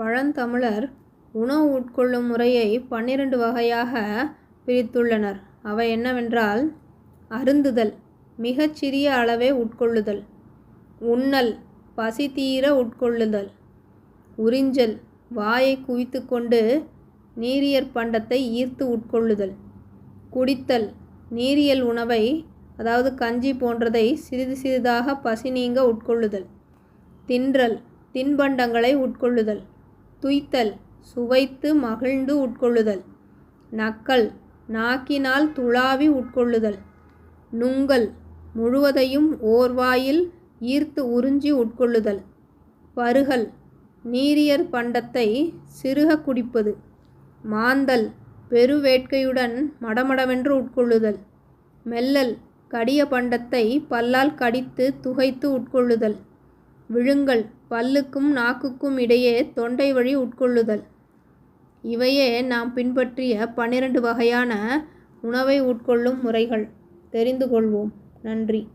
பழந்தமிழர் உணவு உட்கொள்ளும் முறையை பன்னிரண்டு வகையாக பிரித்துள்ளனர். அவை என்னவென்றால் அருந்துதல் மிகச்சிறிய அளவே உட்கொள்ளுதல் உண்ணல் பசி தீர உட்கொள்ளுதல் உறிஞ்சல் வாயை குவித்து கொண்டு நீரியற் பண்டத்தை ஈர்த்து உட்கொள்ளுதல் குடித்தல் நீரியல் உணவை அதாவது கஞ்சி போன்றதை சிறிது சிறிதாக பசி நீங்க உட்கொள்ளுதல் தின்றல் தின்பண்டங்களை உட்கொள்ளுதல் துய்த்தல் சுவைத்து மகிழ்ந்து உட்கொள்ளுதல். நக்கல் நாக்கினால் துளாவி உட்கொள்ளுதல். நுங்கல் முழுவதையும் ஓர்வாயில் ஈர்த்து உறிஞ்சி உட்கொள்ளுதல். பருகல் நீரியர் பண்டத்தை சிறுக குடிப்பது. மாந்தல் பெருவேட்கையுடன் மடமடவென்று உட்கொள்ளுதல். மெல்லல் கடிய பண்டத்தை பல்லால் கடித்து துகைத்து உட்கொள்ளுதல். விழுங்கல் பல்லுக்கும் நாக்குக்கும் இடையே தொண்டை வழி உட்கொள்ளுதல். இவையே நாம் பின்பற்றிய பன்னிரண்டு வகையான உணவை உட்கொள்ளும் முறைகள். தெரிந்து கொள்வோம். நன்றி.